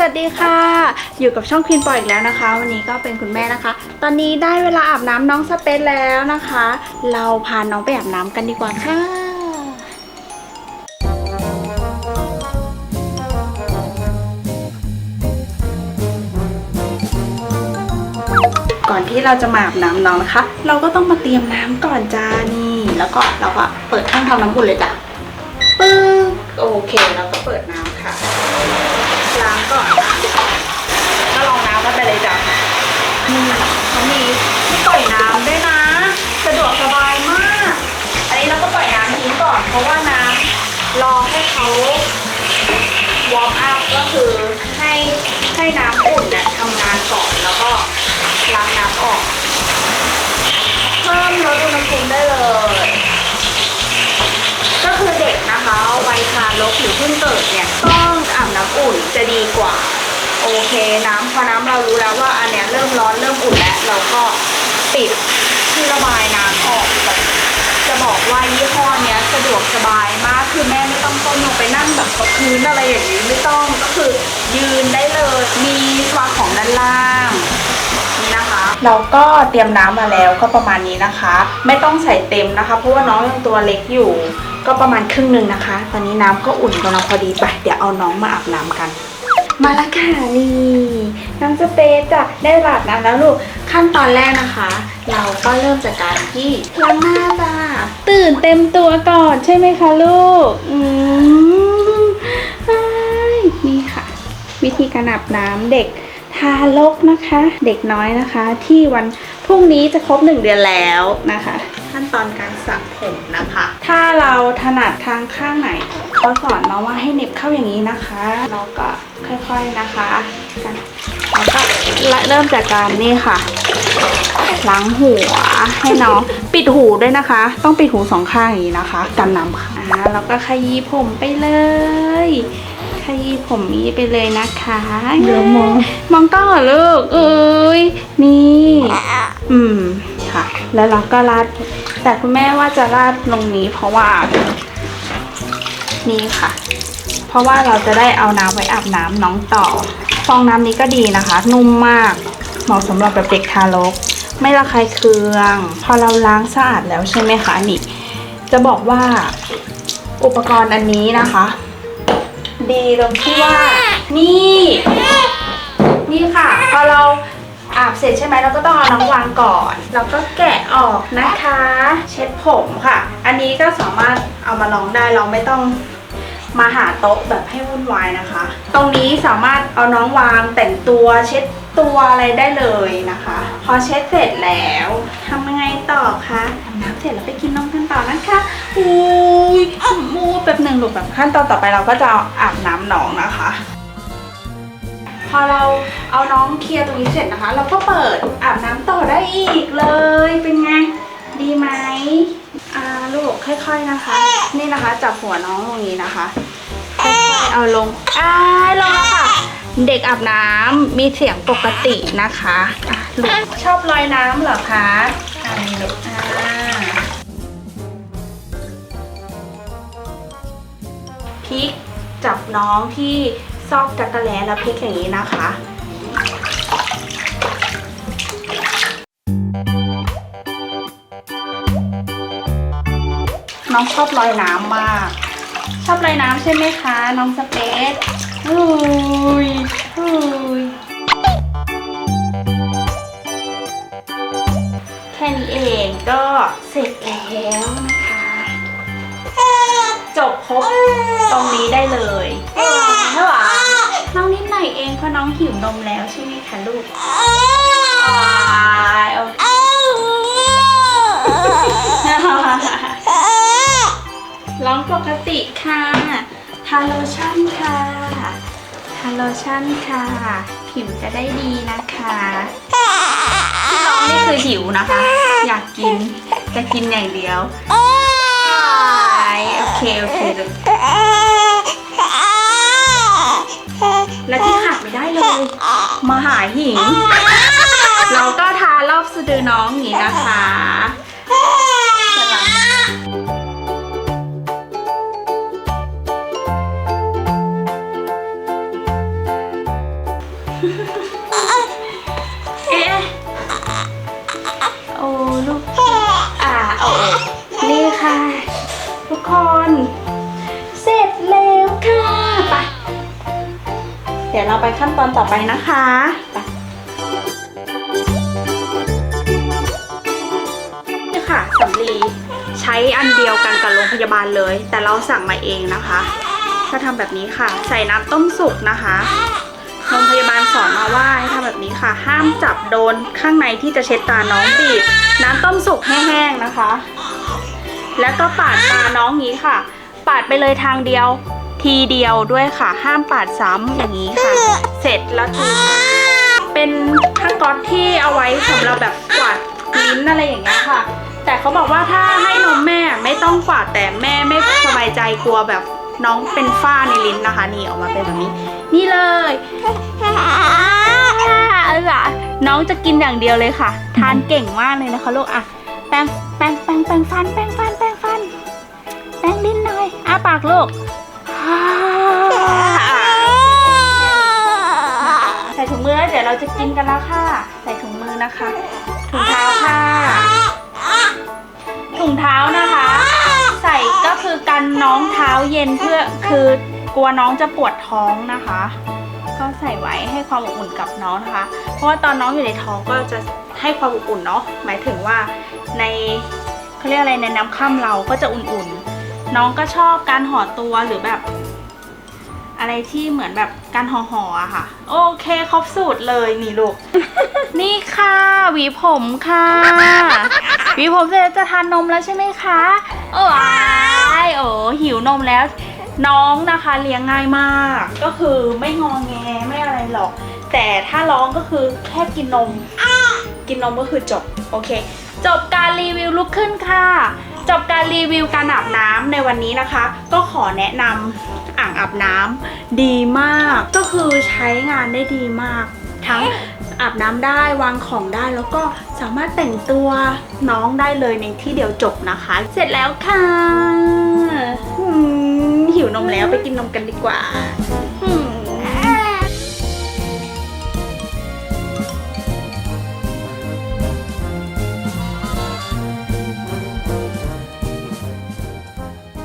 สวัสดีค่ะ อยู่กับช่องควีนปอยอีกแล้วนะคะ วันนี้ก็เป็นคุณแม่นะคะ ตอนนี้ได้เวลาอาบน้ำน้องสเปซแล้วนะคะ เราพาน้องไปอาบน้ำกันดีกว่าค่ะก่อนที่เราจะมาอาบน้ำน้องนะคะ เราก็ต้องมาเตรียมน้ำก่อนจ้านี่ แล้วก็เราก็เปิดเครื่องทำน้ำอุ่นเลยจ้ะปึ๊บโอเคเราก็เปิดน้ำ มอัพก็คือให้ให้น้ำอุ่นเนี่ยทำงานก่อนแล้วก็ล้างน้ำออก เพิ่มลดอุณหภูมิได้เลย ก็คือเด็กนะคะวัยทารกหรือเพิ่งเกิดเนี่ยต้องอาบน้ำอุ่นจะดีกว่า โอเคน้ำพอน้ำเรารู้แล้วว่าอันเนี้ยเริ่มร้อนเริ่มอุ่นแล้วเราก็ปิดที่ระบายน้ำออกแบบจะบอกว่ายี่ห้อเนี้ยสะดวกสบายมากคือแม่ไม่ต้องก้มลงไปนั่ง พื้นอะไรอย่างนี้ไม่ต้องก็คือยืนได้เลย มีวางของด้านล่างนี่นะคะ เราก็เตรียมน้ำมาแล้วก็ประมาณนี้นะคะ ไม่ต้องใส่เต็มนะคะ เพราะว่าน้องยังตัวเล็กอยู่ ก็ประมาณครึ่งหนึ่งนะคะ ตอนนี้น้ำก็อุ่นกำลังพอดีไปเดี๋ยวเอาน้องมาอาบน้ำกันมาแล้วค่ะนี่น้องสเปซจะได้อาบน้ำแล้วลูกขั้นตอนแรกนะคะ เราก็เริ่มจากการที่ล้างหน้าจ้าตื่นเต็มตัวก่อนใช่ไหมคะลูก อืม วิธีการอาบน้ำเด็กทารกนะคะ เด็กน้อยนะคะ ที่วันพรุ่งนี้จะครบหนึ่งเดือนแล้วนะคะ ขั้นตอนการสระผมนะคะ ถ้าเราถนัดทางข้างไหนเขาสอนมาว่าให้เหน็บเข้าอย่างนี้นะคะเราก็ค่อยๆนะคะกันแล้วก็เริ่มจากการนี่ค่ะล้างหัวให้น้องปิดหูด้วยนะคะ ต้องปิดหูสองข้างอย่างนี้นะคะกันน้ำค่ะอ่าแล้วก็ขยี้ผมไปเลย ขยี้ผมนี้ไปเลยนะคะเดี๋ยวมองมองกล้องเหรอลูกเอ้ยนี่อืมค่ะ แล้วเราก็ราดแต่คุณแม่ว่าจะราดลงนี้ เพราะว่า นี่ค่ะ เพราะว่าเราจะได้เอาน้ำไว้อาบน้ำน้องต่อ ฟองน้ำนี้ก็ดีนะคะ นุ่มมากเหมาะสำหรับแบบเด็กทารก ไม่ระคายเคือง พอเราล้างสะอาดแล้วใช่ไหมคะนี่ จะบอกว่าอุปกรณ์อันนี้นะคะ ดีตรงที่ว่า นี่ นี่ค่ะ พอเราอาบเสร็จใช่ไหมเราก็ต้องเอาน้องวางก่อนแล้วก็แกะออกนะคะ เช็ดผมค่ะ อันนี้ก็สามารถเอามาลองได้เราไม่ต้องมาหาโต๊ะแบบให้วุ่นวายนะคะ ตรงนี้สามารถเอาน้องวางแต่งตัวเช็ดตัวอะไรได้เลยนะคะ พอเช็ดเสร็จแล้วทำยังไงต่อคะทำน้ำเสร็จแล้วไปกินนมกั นต่นะคะอุ้ยมูแป๊บหนึ่งลูกแบบขั้นตอนต่อไปเราก็จะอาบน้ำน้องนะคะ พอเราเอาน้องเคลียร์ตรงนี้เสร็จนะคะ เราก็เปิดอาบน้ำต่อได้อีกเลย เป็นไง ดีไหมอ่าลูกค่อย ๆนะคะ นี่นะคะจับหัวน้องตรงนี้นะคะค่อยๆเอาลงอ่าลงแล้วค่ะเด็กอาบน้ำมีเสียงปกตินะคะอะลูกชอบลอยน้ำเหรอคะอ่าลูกอ่า จับน้องที่ซอกจักรแล้แล้วพลิกอย่างนี้นะคะน้องชอบลอยน้ำมาก ชอบลอยน้ำใช่ไหมคะ น้องสเปซอุ้ยอุ้ยแค่นี้เองก็เสร็จแล้วนะคะ จบครบตรงนี้ได้เลยไม่หวานน้องนิดหน่อยเองเพราะน้องหิวนมแล้วใช่ไหมคะลูกอ่าโอเคร้องปกติค่ะทาโลชั่นค่ะทาโลชั่นค่ะ ผิวจะได้ดีนะคะที่ร้องนี่คือหิวนะคะ อยากกินจะกินอย่างเดียวโอ เคโอเคลูกและที่ขาดไม่ได้เลย มาหาหิง เราก็ทารอบสะดือน้องอย่างนี้นะคะ ไปขั้นตอนต่อไปนะคะไปนี่ค่ะสำลีใช้อันเดียวกันกับโรงพยาบาลเลย แต่เราสั่งมาเองนะคะก็ทำแบบนี้ค่ะ ใส่น้ำต้มสุกนะคะโรงพยาบาลสอนมาว่าให้ทำแบบนี้ค่ะ ห้ามจับโดนข้างในที่จะเช็ดตาน้องบีบน้ำต้มสุกแห้งๆนะคะ แล้วก็ปาดตาน้องนี้ค่ะ ปาดไปเลยทางเดียว ทีเดียวด้วยค่ะห้ามปาดซ้ำอย่างนี้ค่ะ เสร็จแล้วทีเป็นผ้าก๊อตที่เอาไว้สำหรับแบบกวาดลิ้นอะไรอย่างเงี้ยค่ะ แต่เขาบอกว่าถ้าให้นมแม่ไม่ต้องกวาดแต่แม่ไม่สบายใจกลัวแบบน้องเป็นฝ้าในลิ้นนะคะ นี่ออกมาเป็นแบบนี้ นี่เลยเออน้องจะกินอย่างเดียวเลยค่ะ ทานเก่งมากเลยนะคะลูกอะแปรงแปรงแปรงแปรงฟันแปรงฟันแปรงฟันแปรงลิ้นหน่อยอ้าปากลูก ใส่ถุงมือแล้วเดี๋ยวเราจะกินกันแล้วค่ะ ใส่ถุงมือนะคะ ถุงเท้าค่ะ ถุงเท้านะคะ ใส่ก็คือกันน้องเท้าเย็นเพื่อคือกลัวน้องจะปวดท้องนะคะ ก็ใส่ไว้ให้ความอบอุ่นกับน้องนะคะ เพราะว่าตอนน้องอยู่ในท้องก็จะให้ความอบอุ่นเนาะหมายถึงว่าในเขาเรียกอะไรในน้ำค่ำเราก็จะอุ่นๆ น้องก็ชอบการห่อตัวหรือแบบ อะไรที่เหมือนแบบการห่อห่อๆอะค่ะ โอเคครบสูตรเลยนี่ลูก นี่ค่ะหวีผมค่ะหวีผมเสร็จแล้วจะทานนมแล้วใช่ไหมคะโอ้ยโอ้หิวนมแล้ว น้องนะคะเลี้ยงง่ายมาก ก็คือไม่งองแงไม่อะไรหรอก แต่ถ้าร้องก็คือแค่กินนม กินนมก็คือจบ โอเค จบการรีวิวลุกขึ้นค่ะ จบการรีวิวการอาบน้ำในวันนี้นะคะ ก็ขอแนะนำอ่างอาบน้ำดีมาก ก็คือใช้งานได้ดีมาก ทั้งอาบน้ำได้วางของได้แล้วก็สามารถแต่งตัวน้องได้เลยในที่เดียวจบนะคะ เสร็จแล้วค่ะหิวนมแล้วไปกินนมกันดีกว่าอื